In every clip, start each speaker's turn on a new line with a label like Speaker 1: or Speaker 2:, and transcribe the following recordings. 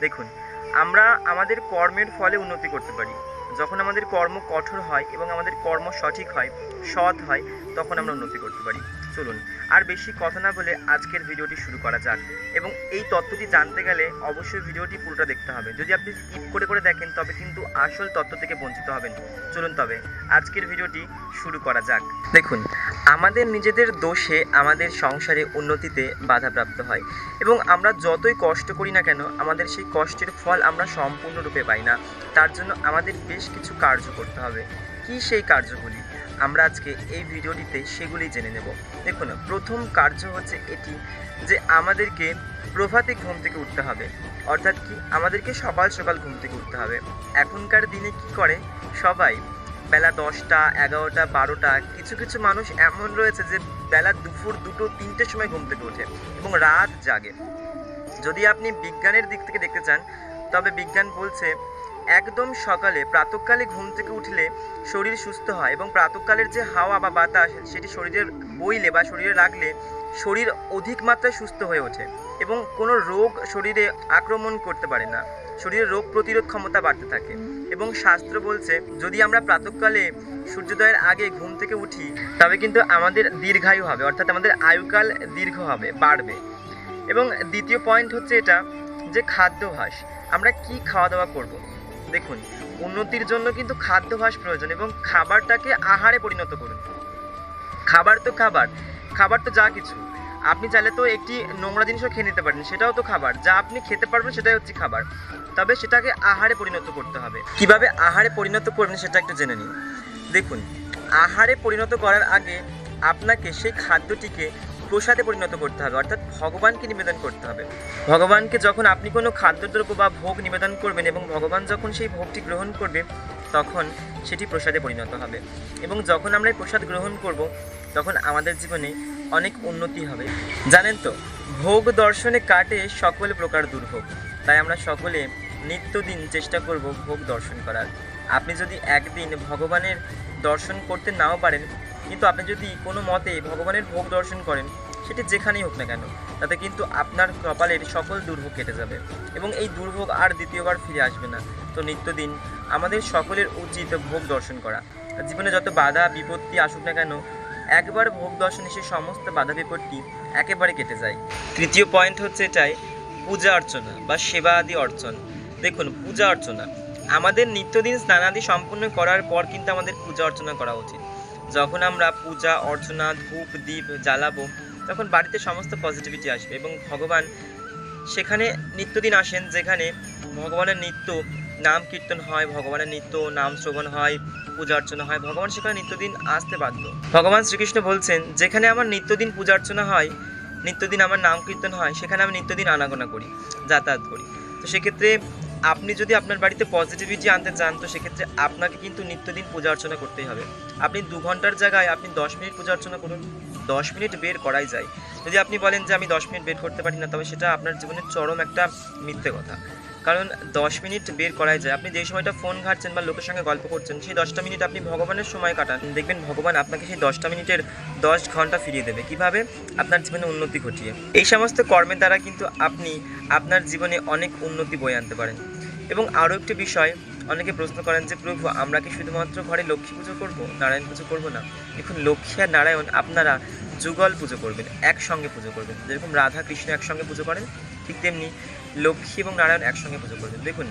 Speaker 1: দেখুন, আমরা আমাদের কর্মের ফলে উন্নতি করতে পারি। যখন আমাদের কর্ম কঠোর হয় এবং আমাদের কর্ম সঠিক হয়, সৎ হয়, তখন আমরা উন্নতি করতে পারি। চলুন, আর বেশি কথা না বলে আজকের ভিডিওটি শুরু করা যাক। এবং এই তত্ত্বটি জানতে গেলে অবশ্যই ভিডিওটি পুরোটা দেখতে হবে। যদি আপনি স্কিপ করে করে দেখেন, তবে কিন্তু আসল তত্ত্ব থেকে বঞ্চিত হবেন। চলুন তবে, আজকের ভিডিওটি শুরু করা যাক। দেখুন, আমাদের নিজেদের দোষে আমাদের সংসারে উন্নতিতে বাধাপ্রাপ্ত হয়। এবং আমরা যতই কষ্ট করি না কেন, আমাদের সেই কষ্টের ফল আমরা সম্পূর্ণরূপে পাই না। তার জন্য আমাদের বেশ কিছু কার্য করতে হবে। কি সেই কার্যগুলি? আমরা আজকে এই ভিডিওটিতে সেগুলি জেনে নেব। দেখুন, প্রথম কার্য হচ্ছে এটি যে আমাদেরকে প্রভাতে ঘুম থেকে উঠতে হবে। অর্থাৎ কি? আমাদেরকে সকাল সকাল ঘুম থেকে উঠতে হবে। এখনকার দিনে কি করে? সবাই বেলা দশটা, এগারোটা, বারোটা, কিছু কিছু মানুষ এমন রয়েছে যে বেলা দুপুর দুটো, তিনটের সময় ঘুম থেকে ওঠে এবং রাত জাগে। যদি আপনি বিজ্ঞানের দিক থেকে দেখতে চান, তবে বিজ্ঞান বলছে একদম সকালে, প্রাতকালে ঘুম থেকে উঠলে শরীর সুস্থ হয় এবং প্রাতকালের যে হাওয়া বা বাতাস, সেটি শরীরের বইলে বা শরীরে রাখলে শরীর অধিক মাত্রায় সুস্থ হয়ে ওঠে এবং কোনো রোগ শরীরে আক্রমণ করতে পারে না। শরীরের রোগ প্রতিরোধ ক্ষমতা বাড়তে থাকে এবং শাস্ত্র বলছে, যদি আমরা প্রাতকালে সূর্যোদয়ের আগে ঘুম থেকে উঠি, তবে কিন্তু আমাদের দীর্ঘায়ু হবে, অর্থাৎ আমাদের আয়ুকাল দীর্ঘ হবে, বাড়বে। এবং দ্বিতীয় পয়েন্ট হচ্ছে এটা যে খাদ্যাভ্যাস, আমরা কি খাওয়া দাওয়া করব? দেখুন, উন্নতির জন্য কিন্তু খাদ্যাভ্যাস প্রয়োজন এবং খাবারটাকে আহারে পরিণত করুন। খাবার তো খাবার খাবার তো যা কিছু। আপনি চাইলে তো একটি নোংরা জিনিসও খেয়ে নিতে পারেন, সেটাও তো খাবার। যা আপনি খেতে পারবেন সেটাই হচ্ছে খাবার। তবে সেটাকে আহারে পরিণত করতে হবে। কীভাবে আহারে পরিণত করবেন সেটা একটু জেনে নিন। দেখুন, আহারে পরিণত করার আগে আপনাকে সেই খাদ্যটিকে প্রসাদে পরিণত করতে হবে, অর্থাৎ ভগবানকে নিবেদন করতে হবে। ভগবানকে যখন আপনি কোনো খাদ্যদ্রব্য বা ভোগ নিবেদন করবেন এবং ভগবান যখন সেই ভোগটি গ্রহণ করবে, তখন সেটি প্রসাদে পরিণত হবে। এবং যখন আমরা এই প্রসাদ গ্রহণ করব, তখন আমাদের জীবনে অনেক উন্নতি হবে। জানেন তো, ভোগ দর্শনে কাটে সকল প্রকার দুর্ভোগ। তাই আমরা সকলে নিত্যদিন চেষ্টা করব ভোগ দর্শন করার। আপনি যদি একদিন ভগবানের দর্শন করতে নাও পারেন কিন্তু আপনি যদি কোনো মতে ভগবানের ভোগ দর্শন করেন, সেটি যেখানেই হোক না কেন, তাতে কিন্তু আপনার কপালের সকল দুর্ভোগ কেটে যাবে এবং এই দুর্ভোগ আর দ্বিতীয়বার ফিরে আসবে না। তো নিত্যদিন আমাদের সকলের উচিত ভোগ দর্শন করা। জীবনে যত বাধা, বিপত্তি আসুক না কেন, একবার ভোগ দর্শনে সেই সমস্ত বাধা, বিপত্তি একেবারে কেটে যায়। তৃতীয় পয়েন্ট হচ্ছে এটাই, পূজা অর্চনা বা সেবা আদি অর্চন। দেখুন, পূজা অর্চনা। আমাদের নিত্যদিন স্নানাদি সম্পূর্ণ করার পর কিন্তু আমাদের পূজা অর্চনা করা উচিত। যখন আমরা পূজা অর্চনা ধূপ, দীপ জ্বালাবো, তখন বাড়িতে সমস্ত পজিটিভিটি আসবে এবং ভগবান সেখানে নিত্যদিন আসেন যেখানে ভগবানের নিত্য নাম কীর্তন হয়, ভগবানের নিত্য নাম শ্রবণ হয়, পূজা অর্চনা হয়, ভগবান সেখানে নিত্যদিন আসতে বাধ্য। ভগবান শ্রীকৃষ্ণ বলছেন, যেখানে আমার নিত্যদিন পূজা অর্চনা হয়, নিত্যদিন আমার নাম কীর্তন হয়, সেখানে আমি নিত্যদিন আনাগোনা করি, যাতায়াত করি। তো সেক্ষেত্রে আপনি যদি আপনার বাড়িতে পজিটিভিটি আনতে চান, তো সেক্ষেত্রে আপনাকে কিন্তু নিত্যদিন পূজা অর্চনা করতেই হবে। আপনি দু ঘণ্টার জায়গায় আপনি দশ মিনিট পূজা অর্চনা করুন, দশ মিনিট বের করাই যায়। যদি আপনি বলেন যে আমি দশ মিনিট বের করতে পারি না, তবে সেটা আপনার জীবনের চরম একটা মিথ্যে কথা। কারণ দশ মিনিট বের করাই যায়। আপনি যেই সময়টা ফোন ঘাটছেন বা লোকের সঙ্গে গল্প করছেন, সেই দশটা মিনিট আপনি ভগবানের সময় কাটান। দেখবেন ভগবান আপনাকে সেই দশটা মিনিটের দশ ঘণ্টা ফিরিয়ে দেবে। কীভাবে? আপনার জীবনে উন্নতি ঘটিয়ে। এই সমস্ত কর্মের দ্বারা কিন্তু আপনি আপনার জীবনে অনেক উন্নতি বয়ে আনতে পারেন। এবং আরও একটি বিষয়, অনেকে প্রশ্ন করেন যে, প্রভু, আমরা কি শুধুমাত্র ঘরে লক্ষ্মী পুজো করব, নারায়ণ পুজো করব না? দেখুন, লক্ষ্মী আর নারায়ণ আপনারা যুগল পুজো করবেন, একসঙ্গে পুজো করবেন। যেরকম রাধা কৃষ্ণ একসঙ্গে পুজো করেন, ঠিক তেমনি লক্ষ্মী এবং নারায়ণ একসঙ্গে পুজো করবেন। দেখুন,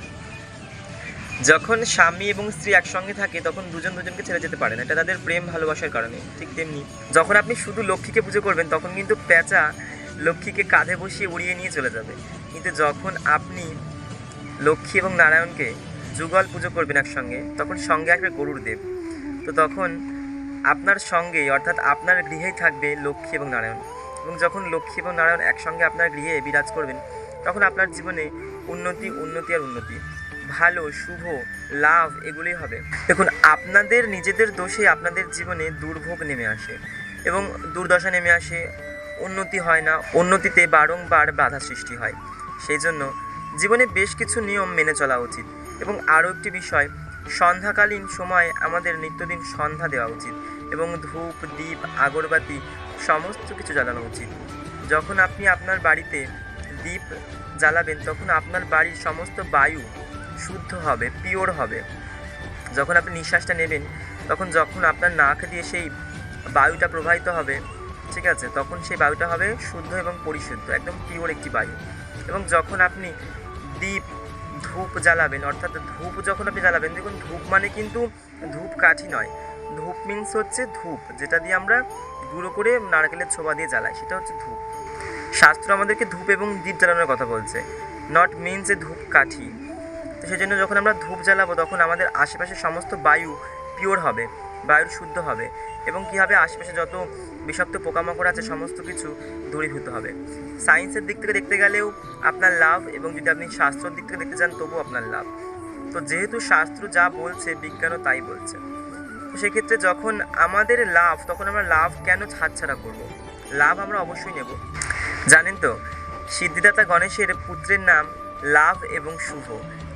Speaker 1: যখন স্বামী এবং স্ত্রী একসঙ্গে থাকে, তখন দুজন দুজনকে ছেড়ে যেতে পারে না। এটা তাদের প্রেম ভালোবাসার কারণে, ঠিক তেমনি যখন আপনি শুধু লক্ষ্মীকে পুজো করবেন, তখন কিন্তু পেঁচা লক্ষ্মীকে কাঁধে বসিয়ে উড়িয়ে নিয়ে চলে যাবে। কিন্তু যখন আপনি লক্ষ্মী এবং নারায়ণকে যুগল পুজো করবেন একসঙ্গে, তখন সঙ্গে আসবে গরুর দেব তো তখন আপনার সঙ্গে অর্থাৎ আপনার গৃহেই থাকবে লক্ষ্মী এবং নারায়ণ। এবং যখন লক্ষ্মী এবং নারায়ণ একসঙ্গে আপনার গৃহে বিরাজ করবেন, তখন আপনার জীবনে উন্নতি উন্নতি আর উন্নতি। ভালো, শুভ, লাভ এগুলোই হবে। দেখুন, আপনাদের নিজেদের দোষে আপনাদের জীবনে দুর্ভোগ নেমে আসে এবং দুর্দশা নেমে আসে। উন্নতি হয় না, উন্নতিতে বারংবার বাধা সৃষ্টি হয়। সেই জন্য জীবনে বেশ কিছু নিয়ম মেনে চলা উচিত এবং আরও একটি বিষয়, সন্ধ্যাকালীন সময় আমাদের নিত্যদিন সন্ধ্যা দেওয়া উচিত এবং ধূপ দ্বীপ আগরবাতি সমস্ত কিছু জ্বালানো উচিত। যখন আপনি আপনার বাড়িতে দ্বীপ জ্বালাবেন, তখন আপনার বাড়ির সমস্ত বায়ু শুদ্ধ হবে পিওর হবে। যখন আপনি নিঃশ্বাসটা নেবেন, তখন যখন আপনার নাক দিয়ে সেই বায়ুটা প্রবাহিত হবে, ঠিক আছে, তখন সেই বায়ুটা হবে শুদ্ধ এবং পরিশুদ্ধ, একদম পিওর একটি বায়ু। এবং যখন আপনি দ্বীপ ধূপ জ্বালাবেন, অর্থাৎ ধূপ যখন আপনি জ্বালাবেন, দেখুন ধূপ মানে কিন্তু ধূপ কাঠি নয়। ধূপ মিন্স হচ্ছে ধূপ, যেটা দিয়ে আমরা গুঁড়ো করে নারকেলের ছোবা দিয়ে জ্বালাই, সেটা হচ্ছে ধূপ। শাস্ত্র আমাদেরকে ধূপ এবং দ্বীপ জ্বালানোর কথা বলছে। নট মিনস এ ধূপ কাঠি। তো সেই জন্য যখন আমরা ধূপ জ্বালাবো, তখন আমাদের আশেপাশে সমস্ত বায়ু পিওর হবে। বায়ুর শুদ্ধ হবে এবং কী হবে? আশেপাশে যত বিষাক্ত পোকামাকড় আছে, সমস্ত কিছু দূরীভূত হবে। সায়েন্সের দিক থেকে দেখতে গেলেও আপনার লাভ এবং যদি আপনি শাস্ত্রের দিক থেকে দেখতে চান, তবুও আপনার লাভ। তো যেহেতু শাস্ত্র যা বলছে, বিজ্ঞানও তাই বলছে। তো সেক্ষেত্রে যখন আমাদের লাভ, তখন আমরা লাভ কেন ছাড়ছাড়া করব? লাভ আমরা অবশ্যই নেব। জানেন তো, সিদ্ধিদাতা গণেশের পুত্রের নাম লাভ এবং শুভ।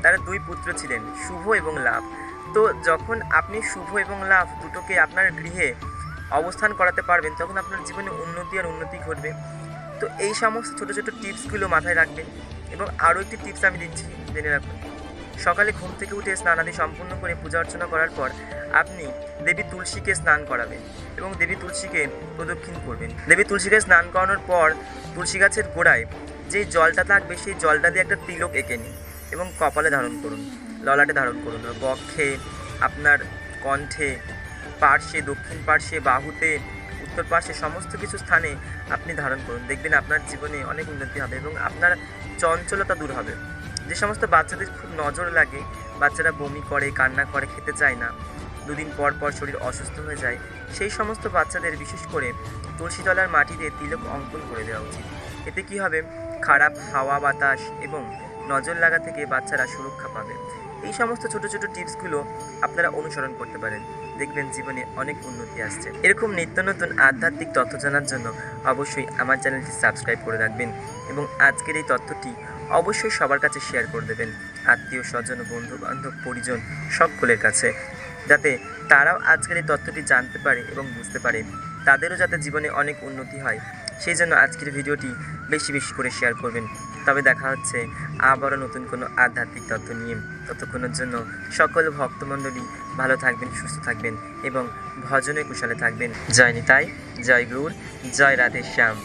Speaker 1: তারা দুই পুত্র ছিলেন, শুভ এবং লাভ। তো যখন আপনি শুভ এবং লাভ দুটোকে আপনার গৃহে অবস্থান করাতে পারবেন, তখন আপনার জীবনে উন্নতি আর উন্নতি ঘটবে। তো এই সমস্ত ছোটো ছোটো টিপসগুলো মাথায় রাখবেন এবং আরও একটি টিপস আমি দিচ্ছি, জেনে রাখুন। সকালে ঘুম থেকে উঠে স্নানাদি সম্পূর্ণ করে পূজা অর্চনা করার পর আপনি দেবী তুলসীকে স্নান করাবেন এবং দেবী তুলসীকে প্রদক্ষিণ করবেন। দেবী তুলসীকে স্নান করানোর পর তুলসী গাছের গোড়ায় যেই জলটা থাকবে, সেই জলটা দিয়ে একটা তিলক এঁকে নিন এবং কপালে ধারণ করুন। ললাটে ধারণ করুন। বক্ষে, আপনার কণ্ঠে, পার্শ্বে, দক্ষিণ পার্শ্বে, বাহুতে, উত্তর পার্শ্বে, সমস্ত কিছু স্থানে আপনি ধারণ করুন। দেখবেন আপনার জীবনে অনেক উন্নতি হবে এবং আপনার চঞ্চলতা দূর হবে। যে সমস্ত বাচ্চাদের খুব নজর লাগে, বাচ্চারা বমি করে, কান্না করে, খেতে চায় না, দুদিন পর পর শরীর অসুস্থ হয়ে যায়, সেই সমস্ত বাচ্চাদের বিশেষ করে তুলসীতলার মাটিতে তিলক অঙ্কন করে দেওয়া উচিত। এতে কি হবে? খারাপ হাওয়া বাতাস এবং নজর লাগা থেকে বাচ্চারা সুরক্ষা পাবে। এই সমস্ত ছোট ছোট টিপসগুলো আপনারা অনুসরণ করতে পারেন। দেখবেন জীবনে অনেক উন্নতি আসছে। এরকম নিত্য নতুন আধ্যাত্মিক তথ্য জানার জন্য অবশ্যই আমার চ্যানেলটি সাবস্ক্রাইব করে রাখবেন এবং আজকের এই তথ্যটি অবশ্যই সবার কাছে শেয়ার করে দেবেন। আত্মীয়, স্বজন বন্ধু বান্ধব পরিজন সকলের কাছে, যাতে তারাও আজকের এই তথ্যটি জানতে পারে এবং বুঝতে পারে। তাদেরও যাতে জীবনে অনেক উন্নতি হয়। সেই জন্য আজকের ভিডিওটি বেশি বেশি করে শেয়ার করবেন। তবে দেখা হচ্ছে আবারও নতুন কোনো আধ্যাত্মিক তথ্য নিয়ে ততক্ষণের জন্য সকল ভক্তমণ্ডলী ভালো থাকবেন, সুস্থ থাকবেন এবং ভজনে কুশলে থাকবেন। জয় নিতাই, জয় গুর, জয় রাধে শ্যাম।